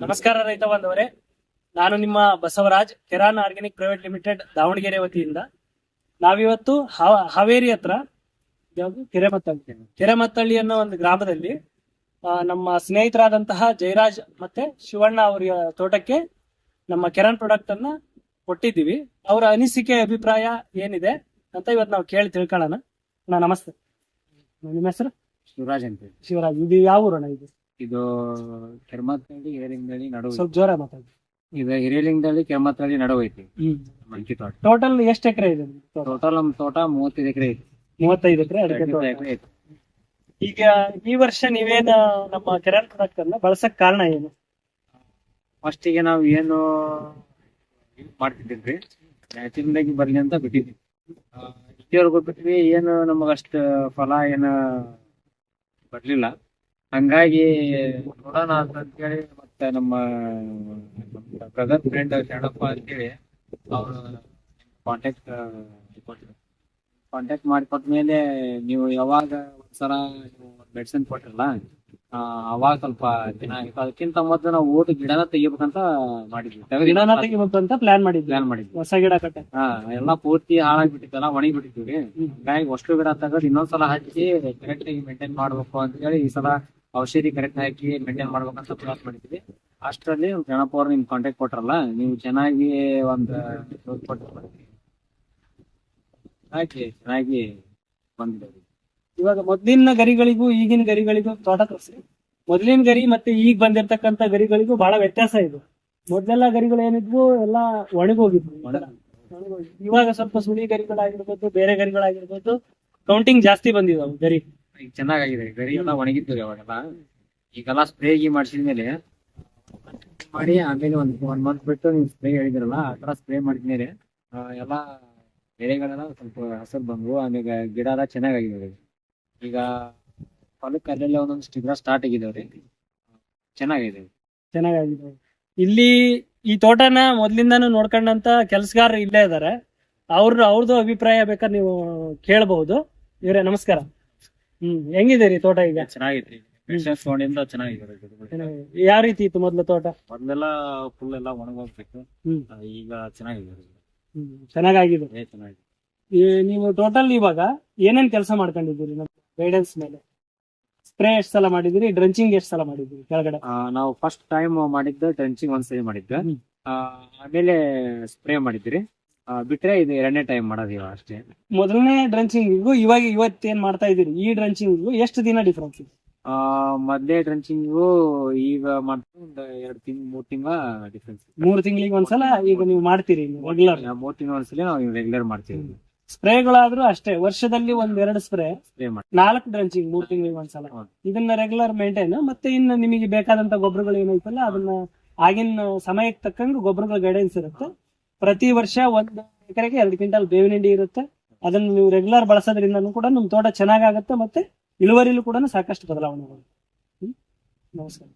ನಮಸ್ಕಾರ ರೈತ ಬಾಂಧವರೇ. ನಾನು ನಿಮ್ಮ Basavaraj Keran organic private limited Davanagere ವತಿಯಿಂದ. ನಾವಿವತ್ತು ಹಾವೇರಿ ಹತ್ರ ಯಾವುದು? ಕೆರೆಮತ್ತಳ್ಳಿ. ಕೆರೆಮತ್ತಳ್ಳಿ ಅನ್ನೋ ಒಂದು ಗ್ರಾಮದಲ್ಲಿ ನಮ್ಮ ಸ್ನೇಹಿತರಾದಂತಹ ಜಯರಾಜ್ ಮತ್ತೆ ಶಿವಣ್ಣ ಅವರ ತೋಟಕ್ಕೆ ನಮ್ಮ ಕೆರಾನ್ ಪ್ರಾಡಕ್ಟ್ ಅನ್ನ ಕೊಟ್ಟಿದ್ದೀವಿ. ಅವರ ಅನಿಸಿಕೆ ಅಭಿಪ್ರಾಯ ಏನಿದೆ ಅಂತ ಇವತ್ತು ನಾವು ಕೇಳಿ ತಿಳ್ಕೊಳ್ಳೋಣ. ನಮಸ್ತೆ. ನಿಮ್ಮ ಹೆಸರು? ಶಿವರಾಜ್ ಅಂತ ಶಿವರಾಜ್ ಇದು ಯಾವ ಊರಣ್ಣ ಇದು? ಇದು ಕೆರ್ಮತ್ತಳ್ಳಿ ಹಿರೇಲಿಂಗದಳ್ಳಿ ನಡುವೆ ಸ್ವಲ್ಪ ಜೋರ ಮಾತಾಡಿ. ಇದು ಹಿರೇಲಿಂಗದಳ್ಳಿ ಕೆರ್ಮತ್ತಳ್ಳಿ ನಡುವೆ ಐತಿ. ಮಂಕಿ ತೋಟ. ಟೋಟಲ್ ಎಷ್ಟು ಎಕರೆ ಇದೆ ಟೋಟಲ್ ನಮ್ ತೋಟ ಮೂವತ್ತೈದು ಎಕರೆ ಐತಿ. ಮೂವತ್ತೈದು ಎಕರೆ ಅಡಿಕೆ ತೋಟ. ಎಕರೆ ಐತಿ. ಈಗ ಈ ವರ್ಷ ನೀವೇನ ನಮ್ಮ ಕೆರೆ ಪ್ರಾಡಕ್ಟ್ ಅನ್ನ ಬಳಸಕ್ ಕಾರಣ ಏನು? ಫಸ್ಟಿಗೆ ನಾವು ಏನು ಮಾಡ್ತಿದ್ದೀವಿ ನ್ಯಾಚುರಲ್ ಆಗಿ ಬರ್ಲಿ ಅಂತ ಬಿಟ್ಟಿದ್ವಿ ಇಷ್ಟೇ ಇಲ್ಲಿವರೆಗೂ ಬಿಟ್ವಿ ಏನು ನಮಗಷ್ಟು ಫಲ ಏನು ಬರ್ಲಿಲ್ಲ. ಹಂಗಾಗಿ ನೋಡೋಣ ಅಂತೇಳಿ ಮತ್ತೆ ನಮ್ಮ ಬ್ರದರ್ ಫ್ರೆಂಡ್ ಶರಣಪ್ಪ ಅಂತೇಳಿ ಅವ್ರ ಕಾಂಟ್ಯಾಕ್ಟ್ ಕಾಂಟ್ಯಾಕ್ಟ್ ಮಾಡಿ ಮೇಲೆ ನೀವು ಯಾವಾಗ ಒಂದ್ಸಲ ಮೆಡಿಸಿನ್ ಕೊಟ್ಟಿರಲ್ಲ ಅವಾಗ ಸ್ವಲ್ಪ ಚೆನ್ನಾಗಿತ್ತು ಅದಕ್ಕಿಂತ ಮೊದಲು ನಾವು ಓಟ್ ಗಿಡನ ತೆಗಿಬೇಕಂತ ಮಾಡಿದ್ವಿ. ಗಿಡನ ತೆಗಿಬೇಕಂತ ಅಂತ ಪ್ಲಾನ್ ಮಾಡಿದ್ವಿ. ಪ್ಲಾನ್ ಮಾಡಿದ್ವಿ. ಹೊಸ ಗಿಡ ಕಟ್ಟೆ. ಹಾ ಎಲ್ಲಾ ಪೂರ್ತಿ ಹಾಳಾಗ್ಬಿಟ್ಟಿತ್ತಲ್ಲ ಒಣಗಿ ಬಿಟ್ಟಿದ್ವಿ ಹಂಗಾಗಿ ಅಷ್ಟು ಗಿಡ ತಗದ್ ಇನ್ನೊಂದ್ಸಲ ಹಚ್ಚಿ ಕರೆಕ್ಟ್ ಆಗಿ ಮೇಂಟೈನ್ ಮಾಡ್ಬೇಕು ಅಂತ ಹೇಳಿ ಈ ಸಲ ಔಷಧಿ ಕರೆಕ್ಟ್ ಹಾಕಿ ಮೇಂಟೈನ್ ಮಾಡ್ಬೇಕಂತ ಪ್ರಯತ್ನ ಮಾಡಿದ್ವಿ. ಅಷ್ಟರಲ್ಲಿ ಗಣಪ ಅವ್ರು ನಿಮ್ ಕಾಂಟ್ಯಾಕ್ಟ್ ಕೊಟ್ರಲ್ಲ ನೀವು ಚೆನ್ನಾಗಿ ಒಂದು ಕೊಟ್ಟು ಹಾಕಿ ಚೆನ್ನಾಗಿ ಬಂದಿದ್ದೀವಿ ಇವಾಗ ಮೊದ್ಲಿನ ಗರಿಗಳಿಗೂ ಈಗಿನ ಗರಿಗಳಿಗೂ ತೋಟ ತೋರಿಸಿ. ಮೊದ್ಲಿನ ಗರಿ ಮತ್ತೆ ಈಗ ಬಂದಿರತಕ್ಕಂತ ಗರಿಗಳಿಗೂ ಬಹಳ ವ್ಯತ್ಯಾಸ ಇದು. ಮೊದ್ಲೆಲ್ಲ ಗರಿಗಳು ಏನಿದ್ವು ಎಲ್ಲ ಒಣಗೋಗಿದ್ವು. ಇವಾಗ ಸ್ವಲ್ಪ ಸುಳಿ ಗರಿಗಳಾಗಿರ್ಬೋದು ಬೇರೆ ಗರಿಗಳಾಗಿರ್ಬೋದು ಕೌಂಟಿಂಗ್ ಜಾಸ್ತಿ ಬಂದಿದಾವು ಗರಿ. ಈಗ ಚೆನ್ನಾಗಿದೆ ಗರಿ ಎಲ್ಲ ಒಣಗಿದ್ದು ಅವಾಗೆಲ್ಲ ಈಗೆಲ್ಲ ಸ್ಪ್ರೇ ಗಿ ಮಾಡಿಸಿದ್ಮೇಲೆ ಮಾಡಿ ಆಮೇಲೆ ಒಂದ್ ಒಂದ್ ಮಂತ್ ಬಿಟ್ಟು ನೀವು ಸ್ಪ್ರೇ ಹೇಳಿದ್ರಲ್ಲ, ಆ ತರ ಸ್ಪ್ರೇ ಮಾಡಿದ್ಮೇಲೆ ಎಲ್ಲಾ ಎಲ್ಲ ಎಲೆಗಳೆಲ್ಲ ಸ್ವಲ್ಪ ಹಸಿರು ಬಂದ್ವು, ಆಮೇಲೆ ಗಿಡ ಎಲ್ಲ ಚೆನ್ನಾಗಾಗಿದಾವೆ. ಈಗ ಹೊಲಕ್ಕೆ ಅಲ್ಲೆಲ್ಲ ಒಂದೊಂದು ಗಿಡ ಸ್ಟಾರ್ಟ್ ಆಗಿದಾವ್ರಿ ಚೆನ್ನಾಗಿದೆ. ಚೆನ್ನಾಗಿದೆ ಇಲ್ಲಿ ಈ ತೋಟನ ಮೊದ್ಲಿಂದಾನು ನೋಡ್ಕೊಂಡಂತ ಕೆಲ್ಸಗಾರ ಇಲ್ಲೇ ಇದಾರೆ. ಅವ್ರ ಅವ್ರದ್ದು ಅಭಿಪ್ರಾಯ ಬೇಕಾದ್ರೆ ನೀವು ಕೇಳಬಹುದು ಇವ್ರೆ, ನಮಸ್ಕಾರ. ಹ್ಮ್ ಹೆಂಗಿದೆ ರೀ ತೋಟ ಈಗ? ಚೆನ್ನಾಗಿದೆ ತಗೊಂಡಿಂದ ಚೆನ್ನಾಗಿದೆ ಚೆನ್ನಾಗಿದೆ. ಯಾವ ರೀತಿ ಇತ್ತು ಮೊದ್ಲು ತೋಟ? ಮೊದ್ಲೆಲ್ಲ ಫುಲ್ ಎಲ್ಲ ಒಣಗೋಗ್ಬೇಕು ಹ್ಮ್. ಆ, ಈಗ ಚೆನ್ನಾಗಿದೆ ಹ್ಮ್ ಚೆನ್ನಾಗಾಗಿದೆ. ಏ, ಚೆನ್ನಾಗಿದೆ. ಈ ನೀವು ಟೋಟಲ್ ಇವಾಗ ಏನೇನ್ ಕೆಲಸ ಮಾಡ್ಕೊಂಡಿದ್ದೀರಿ ನಮ್ಮ ಗೈಡೆನ್ಸ್ ಮೇಲೆ? ಸ್ಪ್ರೇ ಎಷ್ಟ್ ಸಲ ಮಾಡಿದಿರಿ ಡ್ರಂಚಿಂಗ್ ಎಷ್ಟ್ ಸಲ ಮಾಡಿದ್ರಿ ಕೆಳಗಡೆ? ಆ, ನಾವು ಫಸ್ಟ್ ಟೈಮ್ ಮಾಡಿದ್ದ ಟ್ರೆಂಚಿಂಗ್ ಒಂದ್ಸರಿ ಮಾಡಿದ್ದ. ಹ್ಮ್. ಆ, ಆಮೇಲೆ ಸ್ಪ್ರೇ ಮಾಡಿದ್ರಿ ಬಿಟ್ರೆ ಇದು ಎರಡನೇ ಟೈಮ್ ಮಾಡೋದು ಇವಾಗ ಅಷ್ಟೇ. ಮೊದಲನೇ ಡ್ರಂಚಿಂಗಿಗೂ ಇವಾಗ ಇವತ್ತೇನ್ ಮಾಡ್ತಾ ಇದೀರಿ ಈ ಡ್ರಂಚಿಂಗಿಗೂ ಎಷ್ಟು ದಿನ ಡಿಫ್ರೆನ್ಸ್ ಆ, ಮೊದ್ಲೇ ಡ್ರಂಚಿಂಗು ಈಗ ಮಾಡ್ತಾ ಒಂದು ಎರಡು ತಿಂಗ್ ಮೂರ್ ತಿಂಗಳ ಡಿಫ್ರೆನ್ಸ್ ಮೂರ್ ತಿಂಗಳಿಗೆ ಒಂದ್ಸಲ ಈಗ ನೀವು ಮಾಡ್ತೀರಿ ರೆಗ್ಯುಲರ್ ಮೂರ್ ತಿಂಗಳ ಒಂದ್ಸಲ ನಾವು ರೆಗ್ಯುಲರ್ ಮಾಡ್ತೀವಿ. ಸ್ಪ್ರೇಗಳಾದ್ರೂ ಅಷ್ಟೇ ವರ್ಷದಲ್ಲಿ ಒಂದೆರಡು ಎರಡು ಸ್ಪ್ರೇ ಸ್ಪ್ರೇ ಮಾಡಿ ನಾಲ್ಕು ಡ್ರಂಚಿಂಗ್ ಮೂರ್ ತಿಂಗಳಿಗೆ ಒಂದ್ಸಲ. ಇದನ್ನ ರೆಗ್ಯುಲರ್ ಮೇಂಟೈನ್ ಮತ್ತೆ ಇನ್ನು ನಿಮಗೆ ಬೇಕಾದಂತ ಗೊಬ್ಬರಗಳು ಏನೈತಲ್ಲ ಅದನ್ನ ಆಗಿನ ಸಮಯಕ್ಕೆ ತಕ್ಕಂಗೆ ಗೊಬ್ಬರಗಳ ಗೈಡೆನ್ಸ್ ಇರುತ್ತೆ. ಪ್ರತಿ ವರ್ಷ ಒಂದು ಎಕರೆಗೆ ಎರಡು ಕ್ವಿಂಟಲ್ ಬೇವಿನ ಹಿಂಡಿ ಇರುತ್ತೆ. ಅದನ್ನ ನೀವು ರೆಗ್ಯುಲರ್ ಬಳಸೋದ್ರಿಂದ ಕೂಡ ನಿಮ್ ತೋಟ ಚೆನ್ನಾಗಾಗುತ್ತೆ ಮತ್ತೆ ಇಳುವರಿಲೂ ಕೂಡ ಸಾಕಷ್ಟು ಬದಲಾವಣೆ ನಮಸ್ಕಾರ.